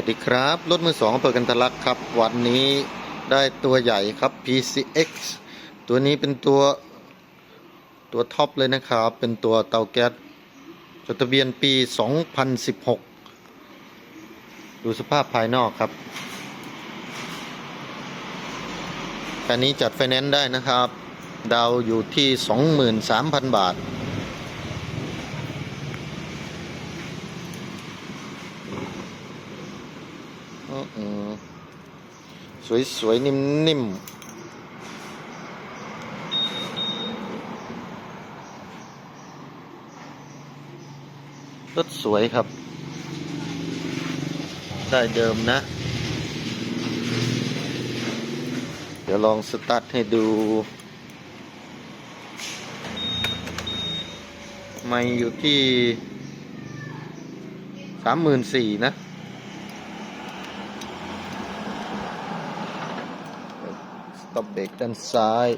วัสดีครับ รถมือสองอำเภอกันทะลักครับ วันนี้ได้ตัวใหญ่ครับ PCX ตัวนี้เป็นตัวตัวท็อปเลยนะครับ เป็นตัวเตาแก๊สจดทะเบียนปี 2016 ดูสภาพภายนอกครับคันนี้จัดไฟแนนซ์ได้นะครับ ดาวอยู่ที่ 23,000 บาท อืม สวยสวยๆนิ่มๆรถสวยครับ ได้เดิมนะ เดี๋ยวลองสตาร์ทให้ดู ไม่อยู่ที่สามหมื่นสี่นะ สต็อปเบรกด้านซ้าย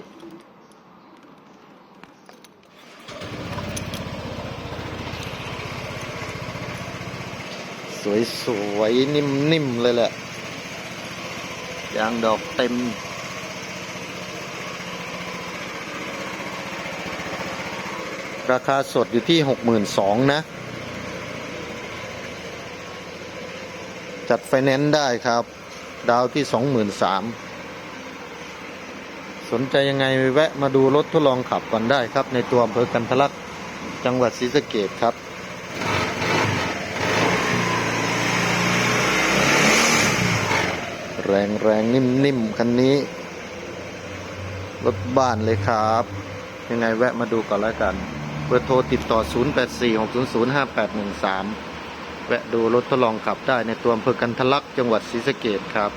สวยสวยๆนิ่มๆเลยแหละ ยางดอกเต็ม ราคาสดอยู่ที่หกหมื่นสองนะ จัดไฟแนนซ์ได้ครับ ดาวที่สองหมื่น สนใจยังไงแวะมาดูรถทดลองขับกันได้ครับ ในตัวอำเภอกันทะลักจังหวัดศรีสะเกดครับ แรงแรงนิ่มนิ่มคันนี้ รถบ้านเลยครับ ยังไงแวะมาดูก่อนแล้วกันเบอร์โทรติดต่อ 0846005813 แวะดูรถทดลองขับได้ในตัวอำเภอกันทะลักจังหวัดศรีสะเกดครับ